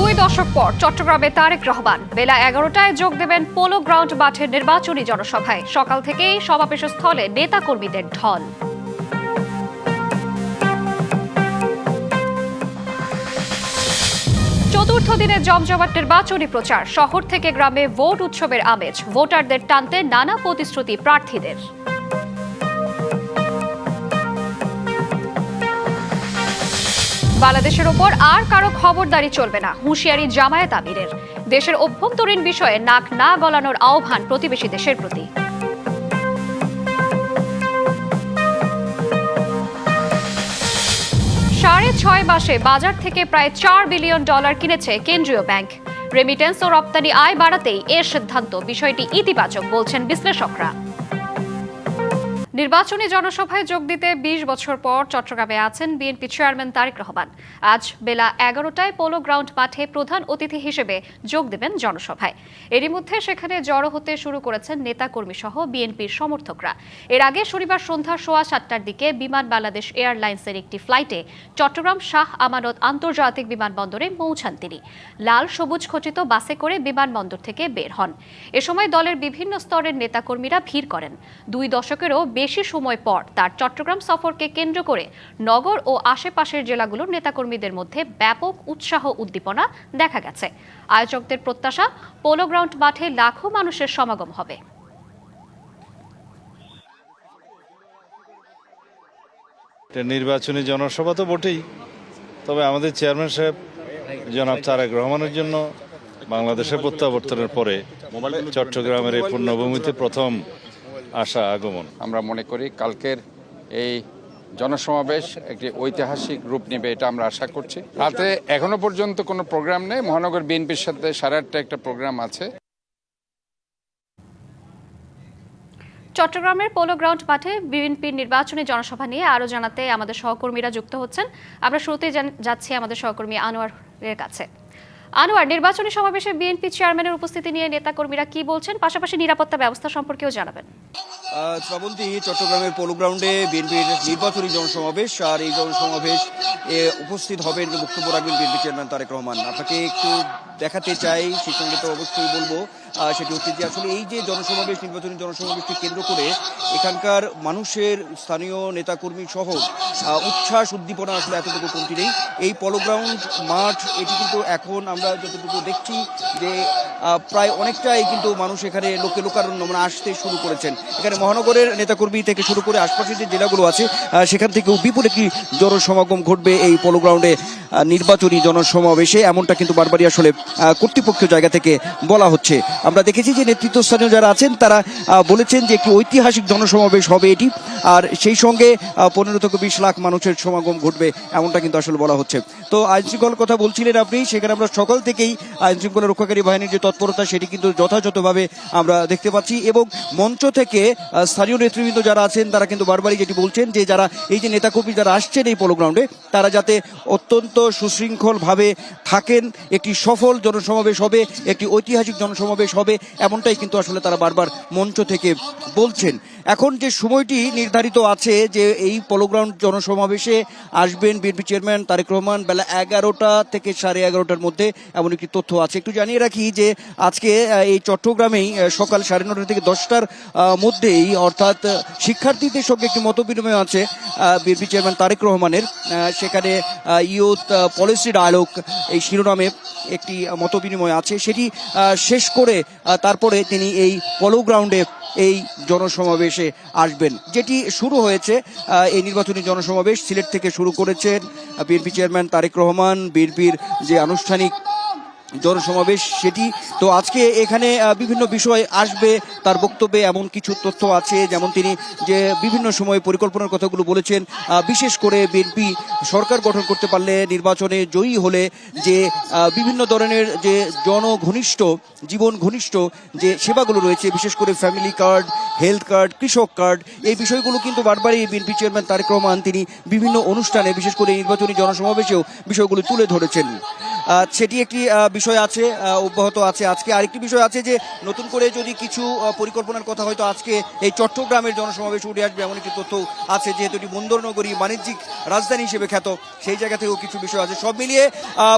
দুই দশক পর চট্টগ্রামে তারেক রহমান। বেলা এগারোটায় যোগ দেবেন পোলো গ্রাউন্ড মাঠের নির্বাচনী জনসভায়। সকাল থেকেই সমাবেশ স্থলে নেতাকর্মীদের ঢল। চতুর্থ দিনে জমজমাট নির্বাচনী প্রচার। শহর থেকে গ্রামে ভোট উৎসবের আমেজ। ভোটারদের টানতে নানা প্রতিশ্রুতি প্রার্থীদের। বাংলাদেশের ওপর আর কারও খবরদারি চলবে না, হুঁশিয়ারি জামায়াত আমিরের। দেশের অভ্যন্তরীণ বিষয়ে নাক না গলানোর আহ্বান প্রতিবেশী দেশের প্রতি। সাড়ে ছয় মাসে বাজার থেকে প্রায় চার বিলিয়ন ডলার কিনেছে কেন্দ্রীয় ব্যাংক। রেমিটেন্স ও রপ্তানি আয় বাড়াতেই এর সিদ্ধান্ত। বিষয়টি ইতিবাচক বলছেন বিশ্লেষকরা। নির্বাচনী জনসভায় যোগ দিতে ২০ বছর পর চট্টগ্রামে আছেন বিএনপি চেয়ারম্যান তারেক রহমান। আজ বেলা এগারোটায় পোলো গ্রাউন্ড মাঠে প্রধান অতিথি হিসেবে যোগ দেবেন জনসভায়। এরই মধ্যে সেখানে জড়ো হতে শুরু করেছেন নেতাকর্মী সহ বিএনপির সমর্থকরা। এর আগে শনিবার সন্ধ্যা সোয়া সাতটার দিকে বিমান বাংলাদেশ এয়ারলাইন্সের একটি ফ্লাইটে চট্টগ্রাম শাহ আমানত আন্তর্জাতিক বিমানবন্দরে পৌঁছান তিনি। লাল, সবুজ খচিত বাসে করে বিমানবন্দর থেকে বের হন। এ সময় দলের বিভিন্ন স্তরের নেতাকর্মীরা ভিড় করেন। দুই দশকেরও বেশি সময় পর তার চট্টগ্রাম সফরকে কেন্দ্র করে নগর ও আশেপাশের জেলাগুলোর নেতাকর্মীদের মধ্যে ব্যাপক উৎসাহ উদ্দীপনা দেখা গেছে। আয়োজকদের প্রত্যাশা, পোলো গ্রাউন্ড মাঠে লাখো মানুষের সমাগম হবে। নির্বাচনী জনসভা তো বটেই, তবে আমাদের চেয়ারম্যান সাহেব, জনাব তারেক রহমানের জন্য বাংলাদেশের প্রত্যাবর্তনের পরে চট্টগ্রামের এই পূর্ণভূমিতে প্রথম আসা আগমন। আমরা মনে করি কালকের এই জনসমাবেশ একটি ঐতিহাসিক রূপ নেবে এটা আমরা আশা করছি। রাতে এখনও পর্যন্ত কোনো প্রোগ্রাম নেই। মহানগর বিএনপির সাথে সাড়ে আটটা একটা প্রোগ্রাম আছে। চট্টগ্রামের পোলো গ্রাউন্ড মাঠে বিএনপির নির্বাচনী জনসভা নিয়ে আরও জানাতে আমাদের সহকর্মীরা যুক্ত হচ্ছেন। আমরা শুরুতেই যাচ্ছি আমাদের সহকর্মী আনোয়ারের কাছে। আনোয়ার, নির্বাচনী সমাবেশে বিএনপি চেয়ারম্যানের উপস্থিতি নিয়ে নেতাকর্মীরা কি বলছেন? পাশাপাশি নিরাপত্তা ব্যবস্থা সম্পর্কেও জানাবেন। শ্রাবন্তী, চট্টগ্রামের পোলো গ্রাউন্ডে বিএনপির নির্বাচনী জনসমাবেশ আর এই জনসমাবেশ উপস্থিত হবেন বক্তব্য রাখবেন বিএনপি চেয়ারম্যান তারেক রহমান। আপনাকে একটু দেখাতে চাই, সেই সঙ্গে তো অবশ্যই বলব সেটি হচ্ছে যে আসলে এই যে জনসমাবেশ, নির্বাচনী জনসমাবেশকে কেন্দ্র করে এখানকার মানুষের স্থানীয় নেতাকর্মী সহ উচ্ছ্বাস, উদ্দীপনা আসলে এতটুকু কমতি নেই। এই পলোগ্রাউন্ড মাঠ, এটি কিন্তু এখন আমরা যতটুকু দেখছি যে প্রায় অনেকটাই কিন্তু মানুষ এখানে লোকে লোকারণ্য মানে আসতে শুরু করেছেন। এখানে মহানগরের নেতাকর্মী থেকে শুরু করে আশপাশের যে জেলাগুলো আছে সেখান থেকেও বিপুল একটি জনসমাগম ঘটবে এই পলোগ্রাউন্ডে নির্বাচনী জনসমাবেশে। এমনটা কিন্তু বারবারই আসলে কর্তৃপক্ষ জায়গা থেকে বলা হচ্ছে। আমরা দেখেছি যে নেতৃত্বস্থানীয় যারা আছেন, তারা বলেছেন যে একটি ঐতিহাসিক জনসমাবেশ হবে এটি। আর সেই সঙ্গে পনেরো থেকে বিশ লাখ মানুষের সমাগম ঘটবে, এমনটা কিন্তু আসলে বলা হচ্ছে। তো আইন শৃঙ্খলার কথা বলছিলেন আপনি, সেখানে আমরা সকাল থেকেই আইন শৃঙ্খলা রক্ষাকারী বাহিনীর যে তৎপরতা, সেটি কিন্তু যথাযথভাবে আমরা দেখতে পাচ্ছি এবং মঞ্চ থেকে স্থানীয় নেতৃবৃন্দ যারা আছেন, তারা কিন্তু বারবারই যেটি বলছেন যে যারা, এই যে নেতাকর্মী যারা আসছেন এই পলো গ্রাউন্ডে, তারা যাতে অত্যন্ত সুশৃঙ্খলভাবে থাকেন, একটি সফল জনসমাবেশ হবে, একটি ঐতিহাসিক জনসমাবেশ হবে এমনটাই কিন্তু আসলে তারা বারবার মঞ্চ থেকে বলছেন। এখন যে সময়টি নির্ধারিত আছে যে এই পলো গ্রাউন্ড জনসমাবেশে আসবেন বিএনপি চেয়ারম্যান তারেক রহমান বেলা এগারোটা থেকে সাড়ে এগারোটার মধ্যে এমন একটি তথ্য আছে। একটু জানিয়ে রাখি যে আজকে এই চট্টগ্রামেই সকাল সাড়ে নটা থেকে দশটার মধ্যেই অর্থাৎ শিক্ষার্থীদের সঙ্গে একটি মত বিনিময় আছে বিএনপি চেয়ারম্যান তারেক রহমানের। সেখানে ইউথ পলিসি ডায়ালগ এই শিরোনামে একটি মত বিনিময় আছে। সেটি শেষ করে তারপরে তিনি এই পলো গ্রাউন্ডে এই জনসমাবেশে আসবেন। যেটি শুরু হয়েছে এই নির্বাচনী জনসমাবেশ সিলেট থেকে শুরু করেছেন বিএনপি চেয়ারম্যান তারেক রহমান, বিএনপির যে আনুষ্ঠানিক জনসমাবেশ, সেটি তো আজকে এখানে বিভিন্ন বিষয় আসবে, তার বক্তব্যে এমন কিছু তথ্য আছে, যেমন তিনি যে বিভিন্ন সময় পরিকল্পনার কথাগুলো বলেছেন বিশেষ করে বিএনপি সরকার গঠন করতে পারলে নির্বাচনে জয়ী হলে যে বিভিন্ন ধরনের যে জনঘনিষ্ঠ, জীবন ঘনিষ্ঠ যে সেবাগুলো রয়েছে, বিশেষ করে ফ্যামিলি কার্ড, হেলথ কার্ড, কৃষক কার্ড, এই বিষয়গুলো কিন্তু বারবারই বিএনপি চেয়ারম্যান তারেক রহমান, তিনি বিভিন্ন অনুষ্ঠানে, বিশেষ করে নির্বাচনী জনসমাবেশেও বিষয়গুলো তুলে ধরেছেন। সেটি একটি বিষয় আছে অব্যাহত আছে আজকে। আরেকটি বিষয় আছে যে, নতুন করে যদি কিছু পরিকল্পনার কথা হয়তো আজকে এই চট্টগ্রামের জনসমাবেশ উঠে আসবে, এমন একটি তথ্য আছে, যেহেতু এটি বন্দর নগরী বাণিজ্যিক রাজধানী হিসেবে খ্যাত, সেই জায়গা থেকেও কিছু বিষয় আছে। সব মিলিয়ে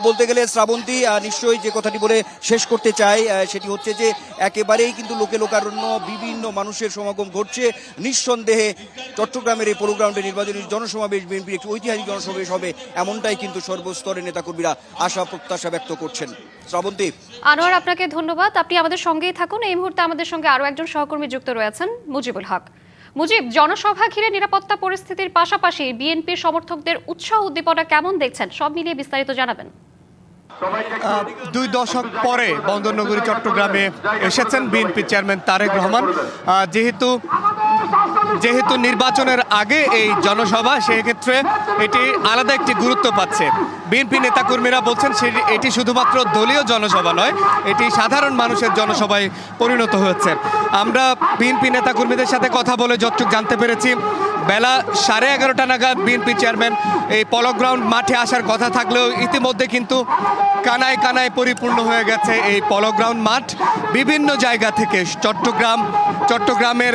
বলতে গেলে শ্রাবন্তী নিশ্চয়ই যে কথাটি বলে শেষ করতে চাই সেটি হচ্ছে যে, একেবারেই কিন্তু লোকে লোকারণ্য বিভিন্ন মানুষের সমাগম ঘটছে। নিঃসন্দেহে চট্টগ্রামের এই পোলো গ্রাউন্ডে নির্বাচনী জনসমাবেশ, বিএনপির একটি ঐতিহাসিক জনসমাবেশ হবে, এমনটাই কিন্তু সর্বস্তরের নেতাকর্মীরা আশা প্রত্যাশা ব্যক্ত করছেন। শ্রাবন্তী। আনোয়ার আপনাকে ধন্যবাদ। আপনি আমাদের সঙ্গেই থাকুন। এই মুহূর্তে আমাদের সঙ্গে আরও একজন সহকর্মী যুক্ত রয়েছেন মুজিবুল হক। মুজিব জনসভা ঘিরে নিরাপত্তা পরিস্থিতির পাশাপাশি বিএনপির সমর্থকদের উৎসাহ উদ্দীপনা কেমন দেখছেন? সব মিলিয়ে বিস্তারিত জানাবেন। দুই দশক পরে বন্দরনগরী চট্টগ্রামে এসেছেন বিএনপি চেয়ারম্যান তারেক রহমান। যেহেতু যেহেতু নির্বাচনের আগে এই জনসভা, সেক্ষেত্রে এটি আলাদা একটি গুরুত্ব পাচ্ছে। বিএনপি নেতাকর্মীরা বলছেন এটি শুধুমাত্র দলীয় জনসভা নয়, এটি সাধারণ মানুষের জনসভায় পরিণত হয়েছে। আমরা বিএনপি নেতাকর্মীদের সাথে কথা বলে যতটুক জানতে পেরেছি, বেলা সাড়ে এগারোটা নাগাদ বিএনপি চেয়ারম্যান এই পলো গ্রাউন্ড মাঠে আসার কথা থাকলেও ইতিমধ্যে কিন্তু কানায় কানায় পরিপূর্ণ হয়ে গেছে এই পলো গ্রাউন্ড মাঠ। বিভিন্ন জায়গা থেকে চট্টগ্রাম, চট্টগ্রামের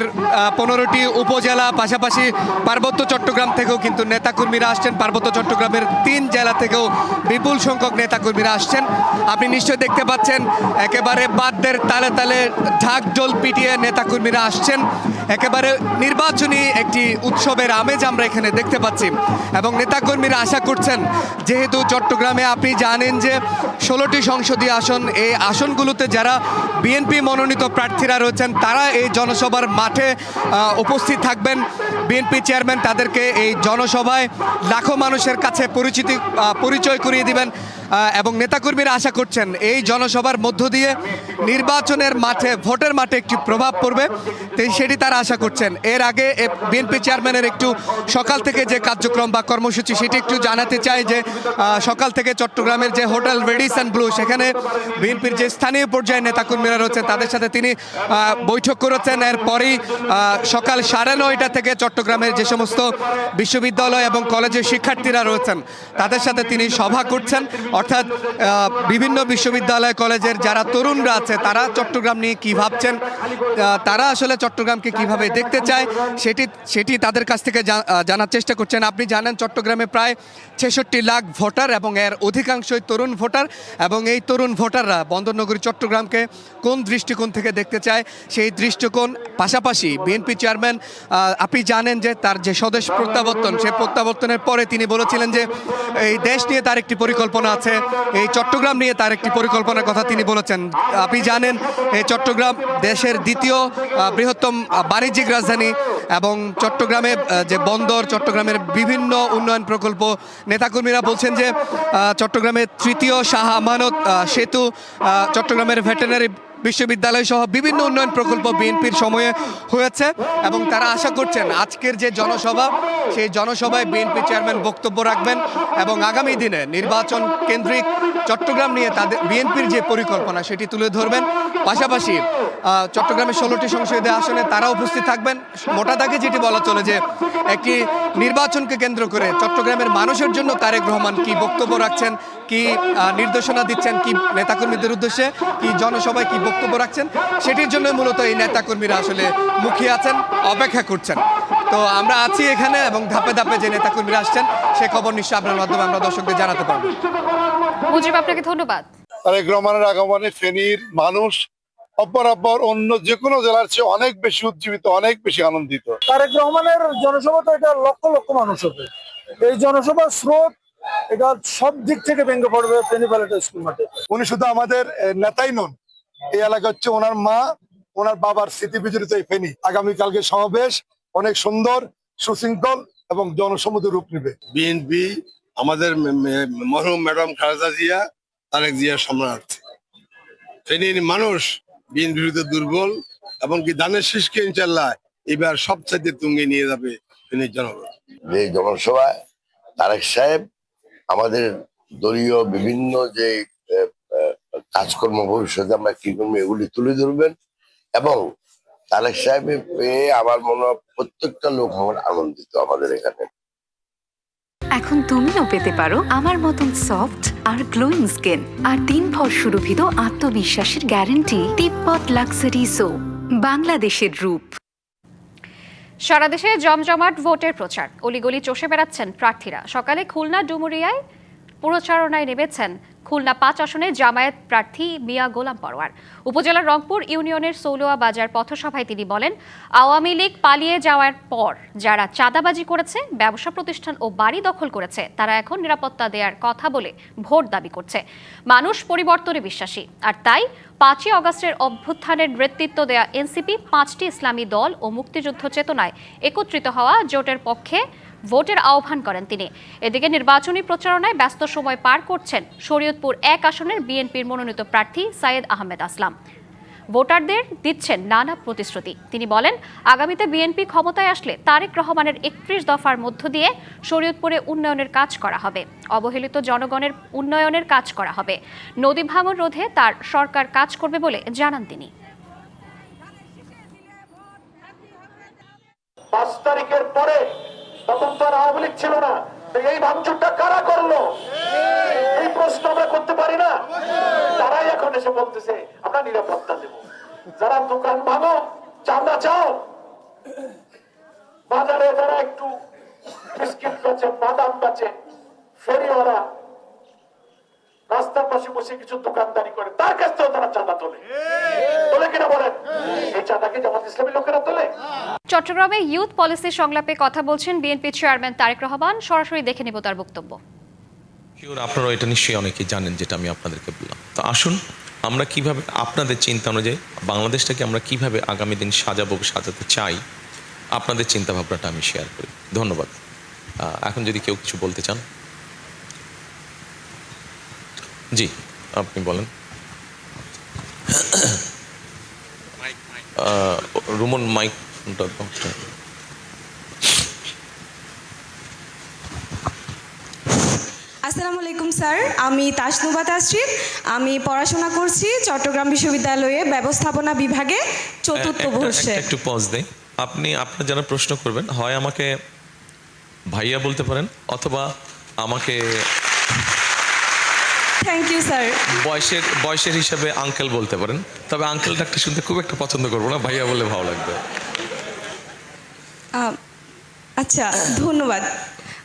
পনেরোটি উপজেলা, পাশাপাশি পার্বত্য চট্টগ্রাম থেকেও কিন্তু নেতাকর্মীরা আসছেন। পার্বত্য চট্টগ্রামের তিন জেলা থেকেও বিপুল সংখ্যক নেতাকর্মীরা আসছেন। আপনি নিশ্চয়ই দেখতে পাচ্ছেন, একেবারে বাদ্যের তালে তালে ঢাক জল পিটিয়ে নেতাকর্মীরা আসছেন। একেবারে নির্বাচনী একটি উৎসবের আমেজ আমরা এখানে দেখতে পাচ্ছি। এবং নেতাকর্মীরা আশা করছেন, যেহেতু চট্টগ্রামে আপনি জানেন যে ষোলোটি সংসদীয় আসন, এই আসনগুলোতে যারা বিএনপি মনোনীত প্রার্থীরা রয়েছেন, তারা এই জনসভার মাঠে উপস্থিত থাকবেন। বিএনপি চেয়ারম্যান তাদেরকে এই জনসভায় লাখো মানুষের কাছে পরিচিতি পরিচয় করিয়ে দিবেন। এবং নেতাকর্মীরা আশা করছেন এই জনসভার মধ্য দিয়ে নির্বাচনের মাঠে, ভোটের মাঠে একটি প্রভাব পড়বে। সেটি তারা আশা করছেন। এর আগে বিএনপি চেয়ারম্যানের একটু সকাল থেকে যে কার্যক্রম বা কর্মসূচি সেটি একটু জানাতে চাই যে সকাল থেকে চট্টগ্রামের যে হোটেল রেডিস অ্যান্ড ব্লু, সেখানে বিএনপির যে স্থানীয় পর্যায়ে নেতাকর্মীরা রয়েছেন, তাদের সাথে তিনি বৈঠক করেছেন। এরপরেই সকাল সাড়ে নয়টা থেকে চট্টগ্রামের যে সমস্ত বিশ্ববিদ্যালয় এবং কলেজের শিক্ষার্থীরা রয়েছেন, তাদের সাথে তিনি সভা করছেন। অর্থাৎ বিভিন্ন বিশ্ববিদ্যালয় কলেজের যারা তরুণরা আছে, তারা চট্টগ্রাম নিয়ে কী ভাবছেন? তারা আসলে চট্টগ্রামকে কীভাবে দেখতে চায়? সেটি সেটি তাদের কাছ থেকে জানার চেষ্টা করছেন। আপনি জানেন, চট্টগ্রামে প্রায় ছেষট্টি লাখ ভোটার এবং এর অধিকাংশই তরুণ ভোটার এবং এই তরুণ ভোটাররা বন্দরনগরী চট্টগ্রামকে কোন দৃষ্টিকোণ থেকে দেখতে চায়? সেই দৃষ্টিকোণ পাশাপাশি বিএনপি চেয়ারম্যান আপনি জানেন যে তার যে স্বদেশ প্রত্যাবর্তন সেই প্রত্যাবর্তনের পরে তিনি বলেছিলেন যে এই দেশ নিয়ে তার একটি পরিকল্পনা আছে। এই চট্টগ্রাম নিয়ে তার একটি পরিকল্পনার কথা তিনি বলেছেন। আপনি জানেন, এই চট্টগ্রাম দেশের দ্বিতীয় বৃহত্তম বাণিজ্যিক রাজধানী এবং চট্টগ্রামে যে বন্দর, চট্টগ্রামের বিভিন্ন উন্নয়ন প্রকল্প, নেতাকর্মীরা বলছেন যে চট্টগ্রামের তৃতীয় শাহ আমানত সেতু চট্টগ্রামের ভেটেনারি বিশ্ববিদ্যালয় সহ বিভিন্ন উন্নয়ন প্রকল্প বিএনপির সময়ে হয়েছে এবং তারা আশা করছেন আজকের যে জনসভা, সেই জনসভায় বিএনপি চেয়ারম্যান বক্তব্য রাখবেন এবং আগামী দিনে নির্বাচন কেন্দ্রিক চট্টগ্রাম নিয়ে তাদের, বিএনপির যে পরিকল্পনা সেটি তুলে ধরবেন। পাশাপাশি চট্টগ্রামের ষোলোটি সংসদীয় আসনে তারা উপস্থিত থাকবেন। মোটা দাগে যেটি বলা চলে যে, একটি নির্বাচনকে কেন্দ্র করে চট্টগ্রামের মানুষের জন্য তারেক রহমান কি বক্তব্য রাখছেন কি আহ, নির্দেশনা দিচ্ছেন কি নেতাকর্মীদের উদ্দেশ্যে? কি জনসভায় কি বক্তব্য রাখছেন? সেটির জন্য মূলত এই নেতাকর্মীরা আসলে মুখিয়ে আছেন অপেক্ষা করছেন। তো আমরা আছি এখানে এবং ধাপে ধাপে যে নেতাকর্মীরা আসছেন সে খবর নিশ্চয়ই আপনার মাধ্যমে আমরা দর্শকদের জানাতে পারব। মুজিব আপনাকে ধন্যবাদ। তারেক রহমানের আগমনে ফেনীর মানুষ অপরাপর অন্য যে কোনো জেলার চেয়ে অনেক বেশি উজ্জীবিত অনেক বেশি আনন্দিত। তারেক রহমানের জনসভা তো এটা লক্ষ লক্ষ মানুষ হবে। এই জনসভার স্রোত এটা সব দিক থেকে ভেঙে পড়বে ফেনী স্কুল মাঠে। উনি শুধু আমাদের নেতাই নন এই এলাকা হচ্ছে ওনার মা ওনার বাবার স্মৃতি বিজড়িত এই ফেনী। আগামীকালকে সমাবেশ অনেক সুন্দর সুশৃঙ্খল এবং জনসমুদ্র রূপ নেবে। বিএনপি আমাদের মরহুম ম্যাডাম খালেদা জিয়া তারেক জিয়ার সম্মানার্থে ফেনীর মানুষ বিএনপির বিরুদ্ধে দুর্বল এবং কি ধানের শীষকে ইনশাল্লাহ এবার সব সবচাইতে তুঙ্গে নিয়ে যাবে ফেনীর জনগণ। যে জনসভায় তারেক সাহেব আমাদের দলীয় বিভিন্ন যে কাজকর্ম ভবিষ্যতে আমরা কি করব এগুলি তুলে ধরবেন এবং তারেক সাহেব পেয়ে আমার মনে হয় প্রত্যেকটা লোক আমার আনন্দিত আমাদের এখানে। এখন তুমিও পেতে পারো আমার মতন সফট আর গ্লোয়িং স্কিন আর দিন ভর সুরভিত আত্মবিশ্বাসের গ্যারান্টি তিব্বত লাক্সারি সো, বাংলাদেশের রূপ। সারা দেশে জমজমাট ভোটের প্রচার। অলিগলি চষে বেড়াচ্ছেন প্রার্থীরা। সকালে খুলনা ডুমুরিয়ায় প্রচারণায় নেমেছেন খুলনা পাঁচ আসনে জামায়াত প্রার্থী মিয়া গোলাম পরোয়ার। উপজেলার রংপুর ইউনিয়নের সৌলোয়া বাজার পথসভায় তিনি বলেন, আওয়ামী লীগ পালিয়ে যাওয়ার পর যারা চাঁদাবাজি করেছে, ব্যবসা প্রতিষ্ঠান ও বাড়ি দখল করেছে, তারা এখন নিরাপত্তা দেওয়ার কথা বলে ভোট দাবি করছে। মানুষ পরিবর্তনে বিশ্বাসী। আর তাই পাঁচই অগস্টের অভ্যুত্থানের নেতৃত্ব দেয়া এনসিপি পাঁচটি ইসলামী দল ও মুক্তিযুদ্ধ চেতনায় একত্রিত হওয়া জোটের পক্ষে ভোটের আহ্বান করেন তিনি। এদিকে নির্বাচনী প্রচারণায় ব্যস্ত সময় পার করছেন শরীয়তপুর এক আসনের বিএনপির মনোনীত প্রার্থী সাইয়েদ আহমেদ আসলাম। ভোটারদের দিচ্ছেন নানা প্রতিশ্রুতি। তিনি বলেন, আগামীতে বিএনপি ক্ষমতায় আসলে তারেক রহমানের একত্রিশ দফার মধ্য দিয়ে শরীয়তপুরে উন্নয়নের কাজ করা হবে। অবহেলিত জনগণের উন্নয়নের কাজ করা হবে। নদী ভাঙন রোধে তার সরকার কাজ করবে বলে জানান তিনি। পাঁচ তারিখের পরে তখন তো আর আওয়ামী লীগ ছিল না। এই ভাঙচুরটা কারা করল? এই প্রশ্ন আমরা করতে পারি না। তারাই এখন এসে বলতেছে, আমরা নিরাপত্তা দেব। যারা দোকান ভাঙো, চাঁদা চাও। বাজারে যারা একটু বিস্কিট বেচে, বাদাম বেচে, ফেরিওয়ালা রাস্তার পাশে বসে কিছু দোকানদারি করে তার কাছ থেকেও তারা চাঁদা তোলে। তোলে কিনা বলেন? এই চাঁদাকে জামাত ইসলামী লোকেরা তোলে? চট্টগ্রামে ইউথ পলিসি সংলাপে কথা বলছেন বিএনপি চেয়ারম্যান তারেক রহমান। সরাসরি দেখে নেব তার বক্তব্য। শিওর আপনারা এটা নিশ্চয়ই অনেকেই জানেন যেটা আমি আপনাদেরকে বললাম। তো আসুন আমরা কীভাবে আপনাদের চিন্তা অনুযায়ী বাংলাদেশটাকে আমরা কীভাবে আগামী দিন সাজাবো সাজাতে চাই আপনাদের চিন্তা ভাবনাটা আমি শেয়ার করি। ধন্যবাদ। এখন যদি কেউ কিছু বলতে চান। জি আপনি বলেন। রুমন মাইক আসসালামু আলাইকুম স্যার। আমি তাসনুবা তাসরিফ আমি পড়াশোনা করছি চট্টগ্রাম বিশ্ববিদ্যালয়ে ব্যবস্থাপনা বিভাগে চতুর্থ বর্ষে। একটু পজ দেই। আপনি আপনার যারা প্রশ্ন করবেন হয় আমাকে ভাইয়া বলতে পারেন অথবা আমাকে থ্যাংক ইউ স্যার বয়সের বয়সের হিসাবে আঙ্কেল বলতে পারেন। তবে আঙ্কেল ডাকটা শুনতে খুব একটা পছন্দ করব না ভাইয়া বলে ভালো লাগবে। আচ্ছা ধন্যবাদ।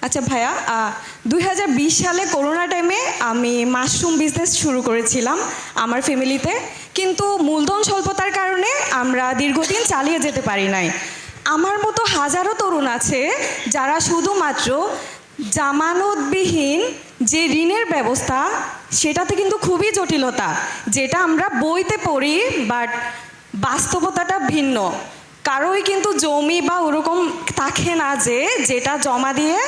আচ্ছা ভাইয়া দুই হাজার বিশ সালে করোনা টাইমে আমি মাশরুম বিজনেস শুরু করেছিলাম আমার ফ্যামিলিতে কিন্তু মূলধন স্বল্পতার কারণে আমরা দীর্ঘদিন চালিয়ে যেতে পারি নাই। আমার মতো হাজারো তরুণ আছে যারা শুধুমাত্র জামানতবিহীন যে ঋণের ব্যবস্থা, সেটাতে কিন্তু খুবই জটিলতা। যেটা আমরা বইতে পড়ি বাট বাস্তবতাটা ভিন্ন। কারোই কিন্তু জমি বা ওরকম থাকে না যে, যেটা জমা দিয়ে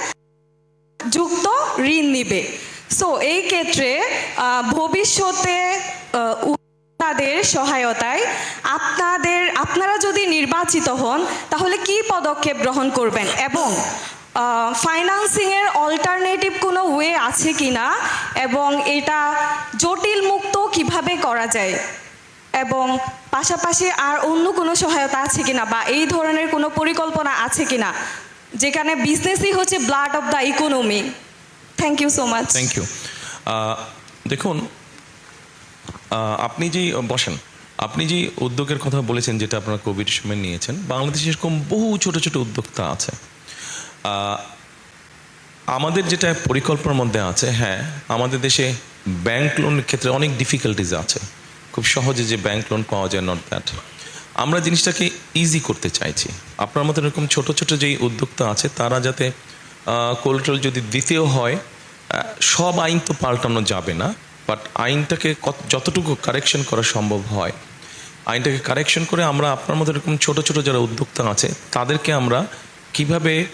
যুক্ত ঋণ নিবে। সো এই ক্ষেত্রে ভবিষ্যতে তাদের সহায়তায় আপনাদের, আপনারা যদি নির্বাচিত হন, তাহলে কি পদক্ষেপ গ্রহণ করবেন? এবং ফাইন্যান্সিংয়ের অল্টারনেটিভ কোনো ওয়ে আছে কি না এবং এটা জটিল মুক্ত কীভাবে করা যায়? এবং পাশাপাশি আর অন্য কোনো সহায়তা আছে কিনা বা এই ধরনের কোনো পরিকল্পনা আছে কিনা? যেখানে বিজনেসই হচ্ছে blood of the economy thank you so much thank you দেখুন আপনি যেই বসেন, আপনি যে উদ্যোগের কথা বলেছেন, যেটা আপনারা কোভিড সময় নিয়েছেন, বাংলাদেশে এরকম বহু ছোট ছোট উদ্যোক্তা আছে। আমাদের যেটা পরিকল্পনার মধ্যে আছে হ্যাঁ আমাদের দেশে ব্যাংক লোনের ক্ষেত্রে অনেক ডিফিকাল্টিজ আছে। খুব সহজে যে ব্যাংক লোন পাওয়া যায় নট দ্যাট আমরা জিনিসটাকে ইজি করতে চাইছি। আপনার মতো এরকম ছোট ছোট যেই উদ্যোক্তা আছে, তারা যাতে কোল্ট্রল যদি দ্বিতীয় হয় সব আইন তো পাল্টানো যাবে না বাট আইনটাকে কত- যতটুকু কারেকশন করা সম্ভব হয়, আইনটাকে কারেকশন করে আমরা আপনার মতো এরকম ছোট ছোট যারা উদ্যোক্তা আছে, তাদেরকে আমরা কীভাবে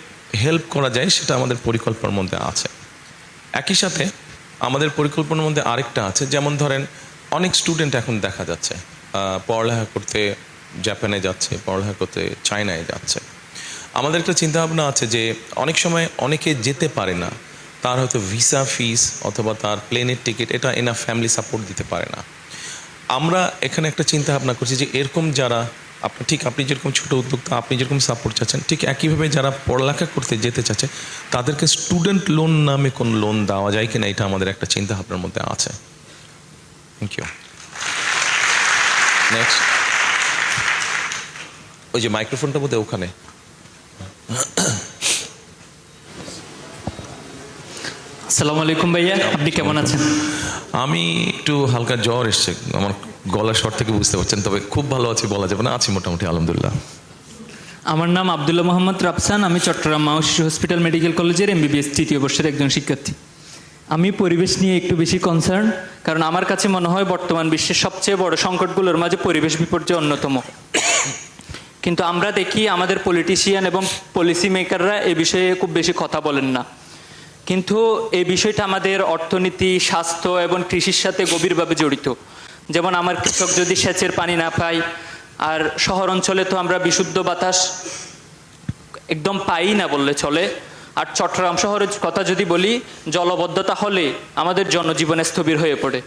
হেল্প করা যায়, সেটা আমাদের পরিকল্পনার মধ্যে আছে। একই সাথে আমাদের পরিকল্পনার মধ্যে আরেকটা আছে, যেমন ধরেন অনেক স্টুডেন্ট এখন দেখা যাচ্ছে পড়ালেখা করতে জাপানে যাচ্ছে, পড়ালেখা করতে চায়নায় যাচ্ছে। আমাদের একটা চিন্তাভাবনা আছে যে অনেক সময় অনেকে যেতে পারে না, তার হয়তো ভিসা ফিস অথবা তার প্লেনের টিকিট এটা এনা ফ্যামিলি সাপোর্ট দিতে পারে না। আমরা এখানে একটা চিন্তা ভাবনা করছি যে এরকম যারা আপনি ঠিক আপনি যেরকম ছোটো উদ্যোক্তা আপনি যেরকম সাপোর্ট চাচ্ছেন ঠিক একইভাবে যারা পড়ালেখা করতে যেতে চাচ্ছে তাদেরকে স্টুডেন্ট লোন নামে কোন লোন দেওয়া যায় কিনা এটা আমাদের একটা চিন্তা ভাবনার মধ্যে আছে। থ্যাংক ইউ নেক্সট ওই যে মাইক্রোফোনটা বোধ ওখানে। আসসালামু আলাইকুম ভাইয়া আপনি কেমন আছেন? আমি একটু হালকা জ্বর এসছে আমার গলার স্বর থেকে বুঝতে পারছেন, তবে খুব ভালো আছি বলা যাবে না, আছি মোটামুটি, আলহামদুলিল্লাহ। আমার নাম আবদুল্লাহ মোহাম্মদ রাফসান, আমি চট্টগ্রাম মা শিশু হসপিটাল মেডিকেল কলেজের এমবিবিএস তৃতীয় বর্ষের একজন শিক্ষার্থী। আমি পরিবেশ নিয়ে একটু বেশি কনসার্ন কারণ আমার কাছে মনে হয় বর্তমান বিশ্বের সবচেয়ে বড় সংকটগুলোর মাঝে পরিবেশ বিপর্যয় অন্যতম। কিন্তু আমরা দেখি আমাদের পলিটিশিয়ান এবং পলিসি মেকাররা এ বিষয়ে খুব বেশি কথা বলেন না। কিন্তু এই বিষয়টা আমাদের অর্থনীতি, স্বাস্থ্য এবং কৃষির সাথে গভীরভাবে জড়িত। যেমন আমার কৃষক যদি সেচের পানি না পায়, আর শহর অঞ্চলে তো আমরা বিশুদ্ধ বাতাস একদম পাই না বললে চলে। আর চট্টগ্রাম শহরের কথা যদি বলি, জলবদ্ধতা হলে আমাদের জনজীবনে স্থবির হয়ে পড়ে।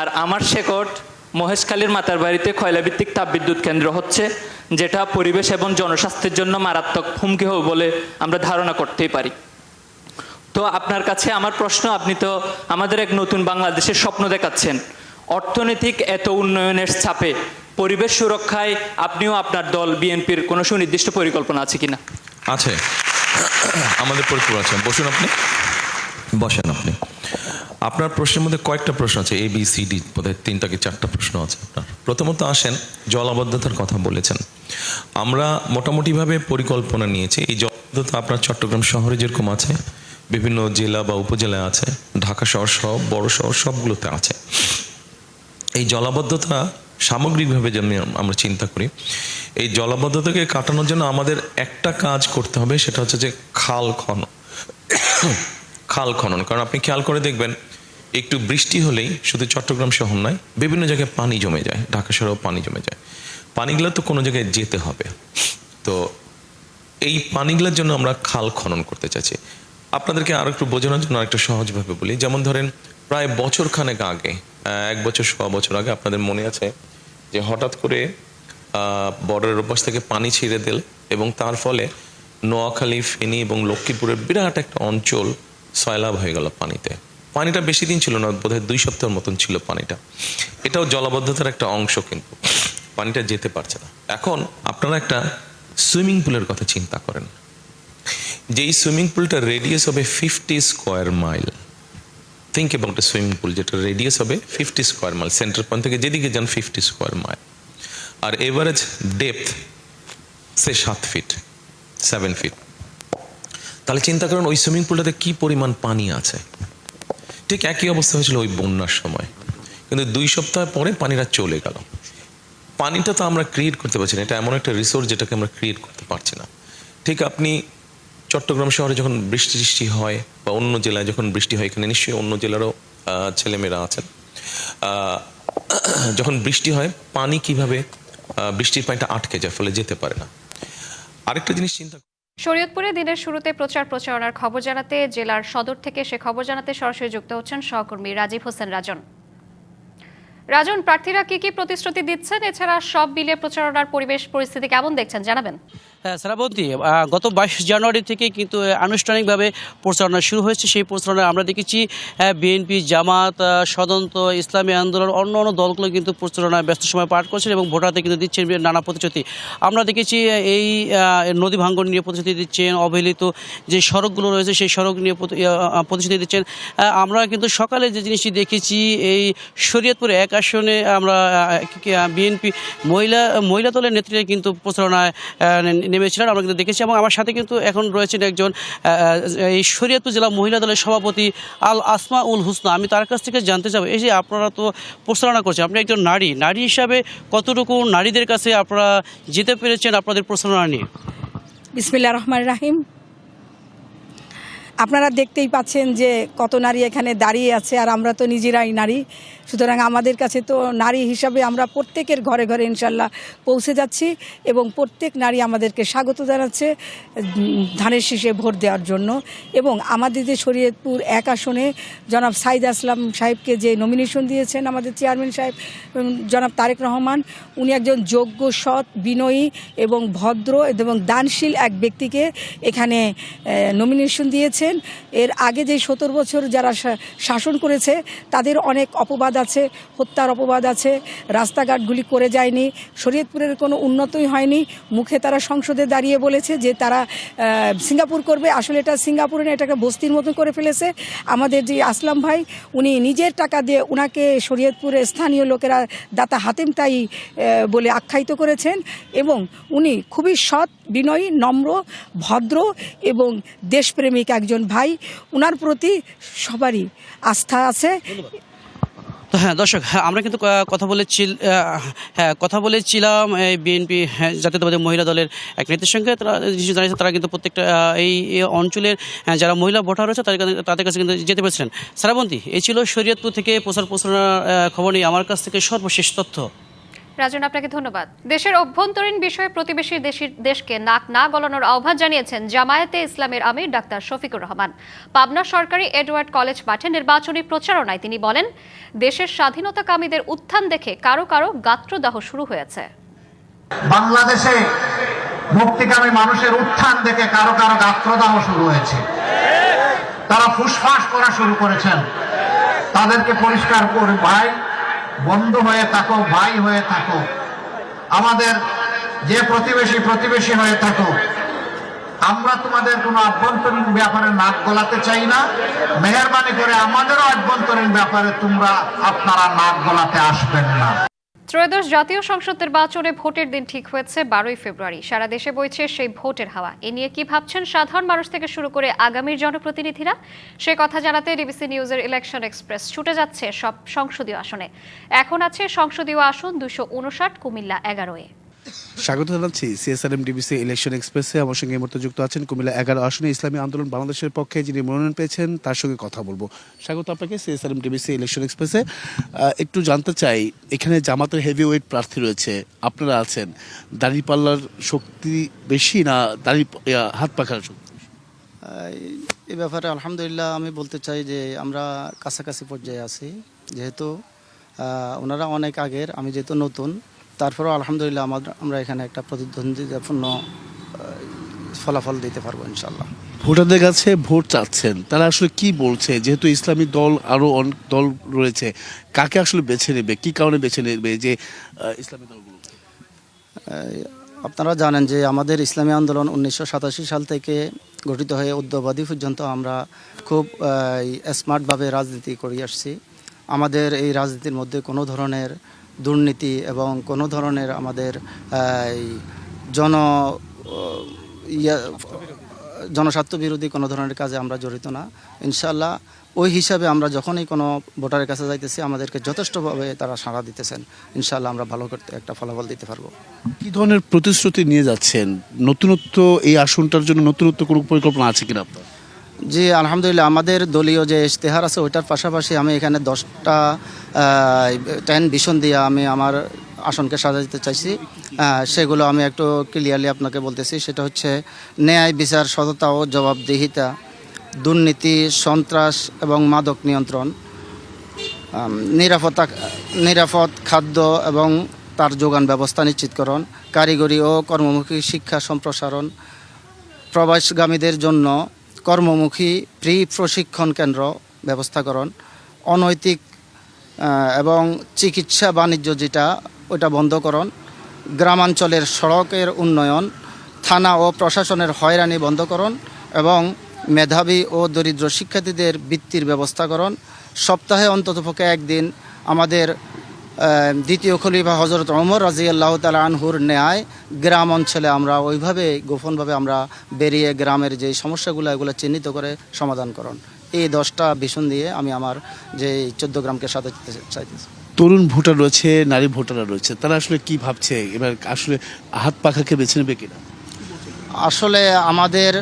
আর আমার শেকট মহেশখালীর মাতার বাড়িতে কয়লাভিত্তিক তাপবিদ্যুৎ কেন্দ্র হচ্ছে, যেটা পরিবেশ এবং জনস্বাস্থ্যের জন্য মারাত্মক হুমকি হবে বলে আমরা ধারণা করতেই পারি। তো আপনার কাছে আমার প্রশ্ন, আপনি তো আমাদের এক নতুন বাংলাদেশের স্বপ্ন দেখাচ্ছেন। অর্থনৈতিক এত উন্নয়নের চাপে পরিবেশ সুরক্ষায় আপনিও আপনার দল, বিএনপির কোনো সুনির্দিষ্ট পরিকল্পনা আছে কিনা? আছে। আমাদের পরিকল্পনা আছে। বসুন আপনি। বসেন আপনি। আপনার প্রশ্নের মধ্যে কয়েকটা প্রশ্ন আছে এ বি সি ডি বোধহয় তিনটা কি চারটা প্রশ্ন আছে আপনার। প্রথমত আসেন জলাবদ্ধতার কথা বলেছেন। আমরা মোটামুটিভাবে পরিকল্পনা নিয়েছি, এই জলাবদ্ধতা আপনার চট্টগ্রাম শহরে যেরকম আছে, বিভিন্ন জেলা বা উপজেলায় আছে, ঢাকা শহর সব, বড় শহর সবগুলোতে আছে। এই জলাবদ্ধতা সামগ্রিকভাবে যেন আমরা চিন্তা করি, এই জলাবদ্ধতাকে কাটানোর জন্য আমাদের একটা কাজ করতে হবে, সেটা হচ্ছে যে খাল খনন। খাল খনন, কারণ আপনি খেয়াল করে দেখবেন, একটু বৃষ্টি হলেই শুধু চট্টগ্রাম শহর নয়, বিভিন্ন জায়গায় পানি জমে যায়, ঢাকা শহরেও পানি জমে যায়। পানিগুলো তো কোনো জায়গায় যেতে হবে। তো এই পানিগুলোর জন্য আমরা খাল খনন করতে চাইছি। আপনাদেরকে আরও একটু বোঝানোর জন্য আরেকটু সহজভাবে বলি, যেমন ধরেন, প্রায় বছর খানেক আগে এক বছর, সোয়া বছর আগে আপনাদের মনে আছে যে হঠাৎ করে বর্ডারের ওপাশ থেকে পানি ছিঁড়ে দিল এবং তার ফলে নোয়াখালী, ফেনী এবং লক্ষ্মীপুরের বিরাট একটা অঞ্চল সয়লাভ হয়ে গেল পানিতে। পানিটা বেশি দিন ছিল না, বোধহয় দুই সপ্তাহের মতন ছিল পানিটা। এটাও জলাবদ্ধতার একটা অংশ কিন্তু। পানিটা যেতে পারছে না। এখন আপনারা একটা সুইমিং পুলের কথা চিন্তা করেন। যেই সুইমিং পুলটার রেডিয়াস হবে fifty square mile. Think about a swimming pool যেটা রেডিয়াস হবে fifty square mile centre point থেকে যেদিকে যান ফিফটি স্কোয়ার মাইল আর এভারেজ ডেপথ সে সাত ফিট সেভেন ফিট তাহলে চিন্তা করুন, ওই সুইমিং পুলটাতে কি পরিমাণ পানি আছে? ঠিক একই অবস্থা হয়েছিল ওই বন্যার সময়। কিন্তু দুই সপ্তাহ পরে পানিটা চলে গেল। পানিটা তো আমরা ক্রিয়েট করতে পারছি না, এটা এমন একটা রিসোর্স যেটাকে আমরা ক্রিয়েট করতে পারছি না। ঠিক আপনি চট্টগ্রাম শহরে যখন বৃষ্টি টিষ্টি হয় বা অন্য জেলায় যখন বৃষ্টি হয়, এখানে নিশ্চয়ই অন্য জেলারও ছেলেমেয়েরা আছেন। যখন বৃষ্টি হয়, পানি কীভাবে বৃষ্টির পানিটা আটকে যায়, ফলে যেতে পারে না। আরেকটা জিনিস চিন্তা শরীয়তপুরে দিনের শুরুতে প্রচার প্রচারণার খবর জানাতে জেলার সদর থেকে সে খবর জানাতে সরাসরি যুক্ত হচ্ছেন সহকর্মী রাজীব হোসেন রাজন। রাজন, প্রার্থীরা কি কি প্রতিশ্রুতি দিচ্ছেন? এছাড়া সব মিলিয়ে প্রচারণার পরিবেশ, পরিস্থিতি কেমন দেখছেন? জানাবেন। শ্রাবন্তী আহ, গত বাইশ জানুয়ারি থেকে কিন্তু আনুষ্ঠানিকভাবে প্রচারণা শুরু হয়েছে। সেই প্রচারণায় আমরা দেখেছি বিএনপি জামাত সদন্ত ইসলামী আন্দোলন অন্য অন্য দলগুলো কিন্তু প্রচারণায় ব্যস্ত সময় পাঠ করছেন এবং ভোটারদের কিন্তু দিচ্ছেন নানা প্রতিশ্রুতি। আমরা দেখেছি এই নদী ভাঙ্গন নিয়ে প্রতিশ্রুতি দিচ্ছেন অবহেলিত যে সড়কগুলো রয়েছে সেই সড়ক নিয়ে প্রতিশ্রুতি দিচ্ছেন। আমরা কিন্তু সকালে যে জিনিসটি দেখেছি এই শরীয়তপুর এক আসনে আমরা বিএনপি মহিলা মহিলা দলের নেতৃত্বে কিন্তু প্রচারণায় নেমেছিলেন, আমরা কিন্তু দেখেছি। এবং আমার সাথে কিন্তু এখন রয়েছেন একজন এই শরীয়তপুর জেলা মহিলা দলের সভাপতি আল আসমা উল হুসনা। আমি তার কাছ থেকে জানতে চাবো, এই যে আপনারা তো প্রচারণা করছেন, আপনি একজন নারী। নারী হিসাবে কতটুকু নারীদের কাছে আপনারা যেতে পেরেছেন আপনাদের প্রচারণা নিয়ে? বিসমিল্লা রহমান রাহিম। আপনারা দেখতেই পাচ্ছেন যে কত নারী এখানে দাঁড়িয়ে আছে আর আমরা তো নিজেরাই নারী। সুতরাং আমাদের কাছে তো নারী হিসাবে আমরা প্রত্যেকের ঘরে ঘরে ইনশাল্লাহ পৌঁছে যাচ্ছি এবং প্রত্যেক নারী আমাদেরকে স্বাগত জানাচ্ছে ধানের শীষে ভোট দেওয়ার জন্য। এবং আমাদের যে শরীয়তপুর এক আসনে জনাব সাইদ আসলাম সাহেবকে যে নমিনেশন দিয়েছেন আমাদের চেয়ারম্যান সাহেব জনাব তারেক রহমান, উনি একজন যোগ্য, সৎ, বিনয়ী এবং ভদ্র এবং দানশীল এক ব্যক্তিকে এখানে নমিনেশন দিয়েছেন এর আগে যে সত্তর বছর যারা শাসন করেছে, তাদের অনেক অপবাদ আছে, হত্যার অপবাদ আছে। রাস্তাঘাটগুলি করে যায়নি, শরীয়তপুরের কোনো উন্নতই হয়নি। মুখে তারা সংসদে দাঁড়িয়ে বলেছে যে তারা সিঙ্গাপুর করবে। আসলে এটা সিঙ্গাপুরে না, এটাকে বস্তির মতো করে ফেলেছে। আমাদের যে আসলাম ভাই, উনি নিজের টাকা দিয়ে উনাকে শরীয়তপুরের স্থানীয় লোকেরা দাতা হাতেম তাই বলে আখ্যায়িত করেছেন এবং উনি খুবই সৎ, বিনয়ী, নম্র, ভদ্র এবং দেশপ্রেমিক একজন ভাই উনার প্রতি সবারই আস্থা আছে। হ্যাঁ দর্শক হ্যাঁ আমরা কিন্তু কথা বলেছিল আহ, হ্যাঁ কথা বলেছিলাম এই বিএনপি হ্যাঁ, জাতীয়তাবাদী মহিলা দলের এক নেতার সঙ্গে। তারা জানিয়েছে তারা কিন্তু প্রত্যেকটা এই অঞ্চলের যারা মহিলা ভোটার রয়েছে তাদের তাদের কাছে কিন্তু যেতে পেরেছিলেন। সারাবন্তী এই ছিল শরীয়তপুর থেকে প্রচার প্রচারণার খবর নিয়ে আমার কাছ থেকে সর্বশেষ তথ্য। রাজন, আপনাকে ধন্যবাদ। দেশের অভ্যন্তরীণ বিষয়ে প্রতিবেশী দেশের দেশকে নাক না গলানোর আহ্বান জানিয়েছেন জামায়াতে ইসলামের আমির ডাক্তার শফিকুর রহমান। পাবনা সরকারি এডওয়ার্ড কলেজ মাঠে নির্বাচনী প্রচারণায় তিনি বলেন, দেশের স্বাধীনতাকামীদের উত্থান দেখে কারও কারও গাত্রদাহ শুরু হয়েছে। বাংলাদেশে মুক্তিকামী মানুষের উত্থান দেখে কারও কারও গাত্রদাহ শুরু হয়েছে। তারা ফুসফাস করা শুরু করেছেন। তাদেরকে পরিষ্কার করে ভাই বন্ধু হয়ে থাকো, ভাই হয়ে থাকো। আমাদের যে প্রতিবেশী প্রতিবেশী হয়ে থাকো। আমরা তোমাদের কোনো আভ্যন্তরীণ ব্যাপারে নাক গলাতে চাই না। মেহরবানি করে আমাদেরও আভ্যন্তরীণ ব্যাপারে তোমরা আপনারা নাক গলাতে আসবেন না। ত্রয়োদশ জাতীয় সংসদ নির্বাচনে ভোটের দিন ঠিক হয়েছে বারোই ফেব্রুয়ারি। সারা দেশে বইছে সেই ভোটের হাওয়া। এ নিয়ে কি ভাবছেন সাধারণ মানুষ থেকে শুরু করে আগামীর জনপ্রতিনিধিরা? সে কথা জানাতে ডিবিসি নিউজের ইলেকশন এক্সপ্রেস ছুটে যাচ্ছে সব সংসদীয় আসনে। এখন আছে সংসদীয় আসন দুশো উনষাট, কুমিল্লা এগারোয়। স্বাগত জানাচ্ছি সিএসআরএম ডিবিসি ইলেকশন এক্সপ্রেসে আমার সঙ্গে এই যুক্ত আছেন কুমিল্লা এগারো আসনে ইসলামী আন্দোলন বাংলাদেশের পক্ষে যিনি মনোনয়ন পেয়েছেন, তার সঙ্গে কথা বলব। স্বাগত আপনাকে সিএসআরএম ডিবিসি ইলেকশন এক্সপ্রেসে একটু জানতে চাই, এখানে জামাতের হেভি ওয়েট প্রার্থী রয়েছে, আপনারা আছেন। দাঁড়িপাল্লার শক্তি বেশি না দাঁড়ি হাত পাখার শক্তি এই ব্যাপারে আলহামদুলিল্লাহ আমি বলতে চাই যে আমরা কাছাকাছি পর্যায়ে আছি। যেহেতু ওনারা অনেক আগের, আমি যেহেতু নতুন তারপরেও আলহামদুলিল্লাহ আমাদের আমরা এখানে একটা প্রতিদ্বন্দ্বিতাপূর্ণ ফলাফল দিতে পারব ইনশাল্লাহ ভোটারদের কাছে ভোট চাচ্ছেন। তারা আসলে কি বলছে? যেহেতু ইসলামী দল আরও অনেক দল রয়েছে কাকে আসলে বেছে নেবে? কি কারণে বেছে নেবে যে ইসলামী দলগুলো? আপনারা জানেন যে আমাদের ইসলামী আন্দোলন উনিশশো সাতাশি সাল থেকে গঠিত হয়ে উদ্যোগবাদী পর্যন্ত আমরা খুব স্মার্টভাবে রাজনীতি করে আসছি। আমাদের এই রাজনীতির মধ্যে কোনো ধরনের দুর্নীতি এবং কোনো ধরনের আমাদের জন জনস্বার্থ বিরোধী কোনো ধরনের কাজে আমরা জড়িত না। ইনশাল্লাহ ওই হিসাবে আমরা যখনই কোনো ভোটারের কাছে যাইতেছি, আমাদেরকে যথেষ্টভাবে তারা সাড়া দিতেছেন। ইনশাল্লাহ আমরা ভালো করতে একটা ফলাফল দিতে পারব। কী ধরনের প্রতিশ্রুতি নিয়ে যাচ্ছেন? নতুনত্ব এই আসনটার জন্য নতুনত্ব কোনো পরিকল্পনা আছে কিনা আপনার? জি, আলহামদুলিল্লাহ, আমাদের দলীয় যে ইশতেহার আছে, ওইটার পাশাপাশি আমি এখানে দশটা টেন ভিশন দিয়ে আমি আমার আসনকে সাজাতে চাইছি। সেগুলো আমি একটু ক্লিয়ারলি আপনাকে বলতেছি। সেটা হচ্ছে ন্যায় বিচার, সততা ও জবাবদিহিতা, দুর্নীতি, সন্ত্রাস এবং মাদক নিয়ন্ত্রণ নিরাপত্তা, নিরাপদ খাদ্য এবং তার যোগান ব্যবস্থা নিশ্চিতকরণ, কারিগরি ও কর্মমুখী শিক্ষা সম্প্রসারণ, প্রবাসগামীদের জন্য কর্মমুখী প্রি প্রশিক্ষণ কেন্দ্র ব্যবস্থাকরণ, অনৈতিক এবং চিকিৎসা বাণিজ্য যেটা ওটা বন্ধকরণ, গ্রামাঞ্চলের সড়কের উন্নয়ন, থানা ও প্রশাসনের হয়রানি বন্ধকরণ এবং মেধাবী ও দরিদ্র শিক্ষার্থীদের বৃত্তির ব্যবস্থাকরণ। সপ্তাহে অন্ততপক্ষে একদিন আমাদের দ্বিতীয় খলিফা হজরত ওমর রাজি আল্লাহ তালা আনহুর ন্যায় গ্রাম অঞ্চলে আমরা ওইভাবে গোপনভাবে আমরা বেরিয়ে গ্রামের যে সমস্যাগুলো এগুলো চিহ্নিত করে সমাধান করণ এই দশটা ভীষণ দিয়ে আমি আমার যে চোদ্দ গ্রামকে সাথে চাইতেছি। তরুণ ভোটার রয়েছে নারী ভোটাররা রয়েছে তারা আসলে কি ভাবছে? এবার আসলে হাত পাখাকে বেছে নেবে কিনা? আসলে আমাদের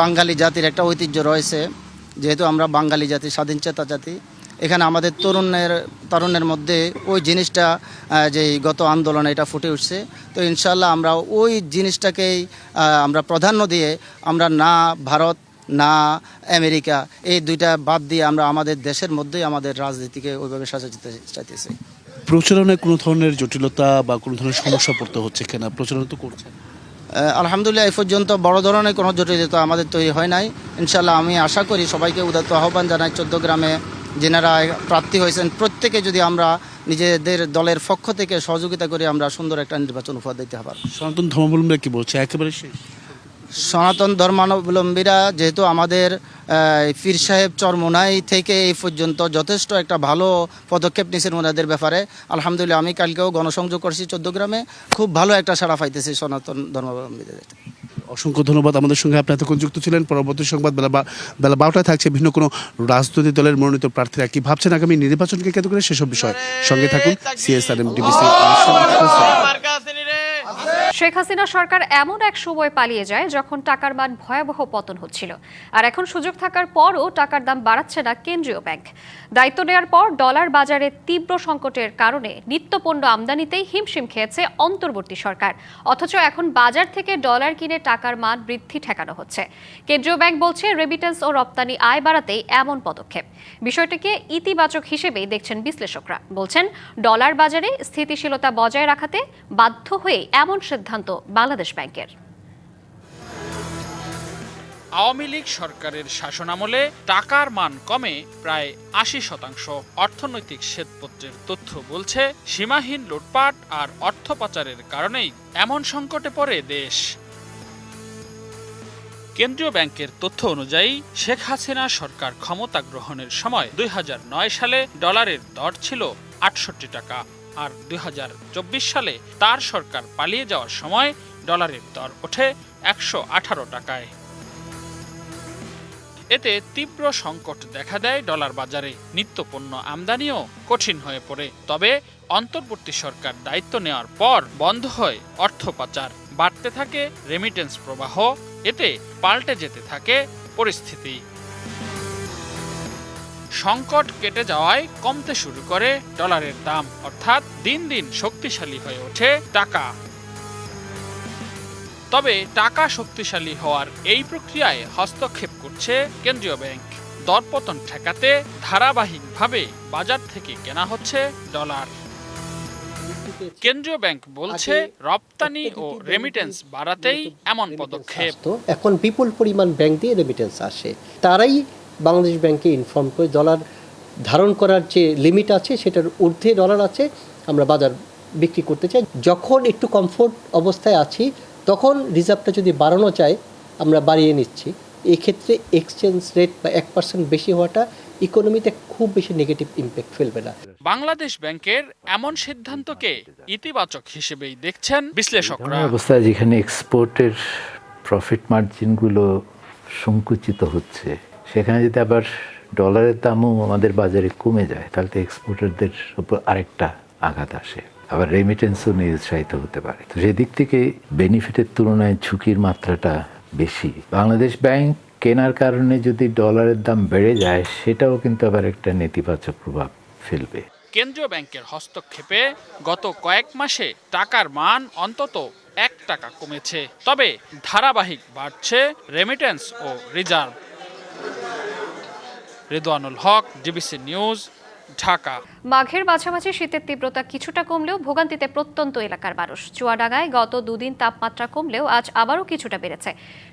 বাঙালি জাতির একটা ঐতিহ্য রয়েছে যেহেতু আমরা বাঙালি জাতি স্বাধীনচেতা জাতি এখানে আমাদের তরুণের তরুণের মধ্যে ওই জিনিসটা যে গত আন্দোলনে এটা ফুটে উঠছে। তো ইনশাল্লাহ আমরা ওই জিনিসটাকেই আমরা প্রাধান্য দিয়ে আমরা না ভারত না আমেরিকা এই দুইটা বাদ দিয়ে আমরা আমাদের দেশের মধ্যেই আমাদের রাজনীতিকে ওইভাবে সাজাতে চাইতেছি। প্রচারণায় কোনো ধরনের জটিলতা বা কোনো ধরনের সমস্যা পড়তে হচ্ছে কিনা? প্রচারণা তো করছে। আলহামদুলিল্লাহ এই পর্যন্ত বড় ধরনের কোনো জটিলতা আমাদের তৈরি হয় নাই। ইনশাল্লাহ আমি আশা করি সবাইকে উদাত্ত আহ্বান জানাই চোদ্দ গ্রামে যেনারা প্রার্থী হয়েছেন, প্রত্যেকে যদি আমরা নিজেদের দলের পক্ষ থেকে সহযোগিতা করে আমরা সুন্দর একটা নির্বাচন উপহার দিতে পারব সনাতন ধর্মাবলম্বীরা কি বলছে? একেবারে শেষ। সনাতন ধর্মাবলম্বীরা যেহেতু আমাদের পীর সাহেব চরমোনাই থেকে এই পর্যন্ত যথেষ্ট একটা ভালো পদক্ষেপ নিয়েছেন ওনাদের ব্যাপারে। আলহামদুলিল্লাহ, আমি কালকেও গণসংযোগ করছি গ্রামে। খুব ভালো একটা সাড়া পাইতেছি সনাতন ধর্মাবলম্বীদের। অসংখ্য ধন্যবাদ আমাদের সঙ্গে, আপনি এতক্ষণ যুক্ত ছিলেন। পরবর্তী সংবাদ বেলা বেলা বারোটায় থাকছে ভিন্ন কোনো রাজনৈতিক দলের মনোনীত প্রার্থীরা কি ভাবছেন আগামী নির্বাচনকে কেন্দ্র করে সেসব বিষয় সঙ্গে থাকুন। সিএসআরএম ডিবিসি শেখ হাসিনা সরকার এমন এক সময় পালিয়ে যায় যখন টাকার মান ভয়াবহ পতন হচ্ছিল। আর এখন সুযোগ থাকার পরও টাকার দাম বাড়াচ্ছে না কেন্দ্রীয় ব্যাংক। দায়িত্ব নেওয়ার পর ডলার বাজারে তীব্র সংকটের কারণে নিত্যপণ্য আমদানিতেই হিমশিম খেয়েছে অন্তর্বর্তী সরকার। অথচ এখন বাজার থেকে ডলার কিনে টাকার মান বৃদ্ধি ঠেকানো হচ্ছে। কেন্দ্রীয় ব্যাংক বলছে রেমিটেন্স ও রপ্তানি আয় বাড়াতেই এমন পদক্ষেপ। বিষয়টিকে ইতিবাচক হিসেবেই দেখছেন বিশ্লেষকরা। বলছেন, ডলার বাজারে স্থিতিশীলতা বজায় রাখাতে বাধ্য হয়ে এমন সিদ্ধান্ত বাংলাদেশ ব্যাংকের। আওয়ামী লীগ সরকারের শাসনামলে টাকার মান কমে প্রায় আশি শতাংশ। অর্থনৈতিক শ্বেতপত্রের তথ্য বলছে, সীমাহীন লুটপাট আর অর্থ পাচারের কারণেই এমন সংকটে পড়ে দেশ। কেন্দ্রীয় ব্যাংকের তথ্য অনুযায়ী, শেখ হাসিনা সরকার ক্ষমতা গ্রহণের সময় দুই হাজার নয় সালে ডলারের দর ছিল আটষট্টি টাকা। আর দুই হাজার চব্বিশ সালে তার সরকার পালিয়ে যাওয়ার সময় ডলারের দর ওঠে একশো আঠারো টাকায়। এতে তীব্র সংকট দেখা দেয় ডলার বাজারে। নিত্যপণ্য আমদানিও কঠিন হয়ে পড়ে। তবে অন্তর্বর্তী সরকার দায়িত্ব নেওয়ার পর বন্ধ হয় অর্থ পাচার। বাড়তে থাকে রেমিটেন্স প্রবাহ। এতে পাল্টে যেতে থাকে পরিস্থিতি। সংকট কেটে যাওয়ায় কমতে শুরু করে ডলারের দাম অর্থাৎ দিন দিন শক্তিশালী হয়ে ওঠে টাকা। তবে টাকা শক্তিশালী হওয়ার এই প্রক্রিয়ায় হস্তক্ষেপ করছে কেন্দ্রীয় ব্যাংক। দরপতন ঠেকাতে ধারাবাহিকভাবে বাজার থেকে কেনা হচ্ছে ডলার। কেন্দ্রীয় ব্যাংক বলছে রপ্তানি ও রেমিটেন্স বাড়াতেই এমন পদক্ষেপ। এখন বিপুল পরিমাণ ব্যাংক দিয়ে রেমিটেন্স আসে। তারাই বাংলাদেশ ব্যাংকে ইনফর্ম করে ডলার ধারণ করার যে লিমিট আছে সেটার ঊর্ধ্বে ডলার আছে আমরা বাজার বিক্রি করতে চাই। যখন একটু কমফোর্ট অবস্থায় আছি তখন রিজার্ভটা যদি বাড়ানো যায় আমরা বাড়িয়ে নিচ্ছি। এক্ষেত্রে এক্সচেঞ্জ রেট বা এক পার্সেন্ট বেশি হওয়াটা ইকোনমিতে খুব বেশি নেগেটিভ ইম্প্যাক্ট ফেলবে না। বাংলাদেশ ব্যাংকের এমন সিদ্ধান্তকে ইতিবাচক হিসেবেই দেখছেন বিশ্লেষকরা। অবস্থায় যেখানে এক্সপোর্টের প্রফিট মার্জিনগুলো সংকুচিত হচ্ছে সেখানে যদি আবার ডলারের দামও আমাদের বাজারে কমে যায়, তাহলে তো এক্সপোর্টারদের উপর আরেকটা আঘাত আসে। আবার রেমিটেন্সও নিরুৎসাহিত হতে পারে। তো সেদিক থেকে বেনিফিটের তুলনায় ঝুঁকির মাত্রাটা বেশি। বাংলাদেশ ব্যাংক কেনার কারণে যদি ডলারের দাম বেড়ে যায়, সেটাও কিন্তু আবার একটা নেতিবাচক প্রভাব ফেলবে। কেন্দ্রীয় ব্যাংকের হস্তক্ষেপে গত কয়েক মাসে টাকার মান অন্তত এক টাকা কমেছে। তবে ধারাবাহিক বাড়ছে রেমিটেন্স ও reserve Redwanul Haque DBC news Dhaka. মাঘের মাঝামাঝি শীতের তীব্রতা কিছুটা কমলেও ভোগান্তিতে প্রত্যন্ত এলাকার মানুষ। চুয়াডাঙ্গায় গত দুদিন তাপমাত্রা কমলেও আজ আবারও কিছুটা বেড়েছে।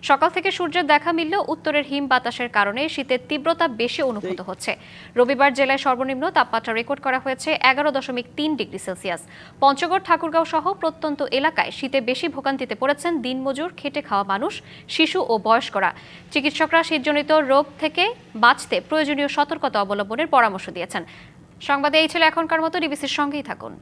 সকাল থেকে সূর্যের দেখা মিললেও উত্তরের হিম বাতাসের কারণে শীতের তীব্রতা বেশি অনুভূত হচ্ছে। রবিবার জেলায় সর্বনিম্ন তাপমাত্রা রেকর্ড করা হয়েছে এগারো দশমিক তিন ডিগ্রি সেলসিয়াস। পঞ্চগড়, ঠাকুরগাঁও সহ প্রত্যন্ত এলাকায় শীতে বেশি ভোগান্তিতে পড়েছেন দিনমজুর, খেটে খাওয়া মানুষ, শিশু ও বয়স্করা। চিকিৎসকরা শীতজনিত রোগ থেকে বাঁচতে প্রয়োজনীয় সতর্কতা অবলম্বনের পরামর্শ দিয়েছেন। সংবাদে এই ছিল এখনকার মতো ডিবিসির সঙ্গেই থাকুন।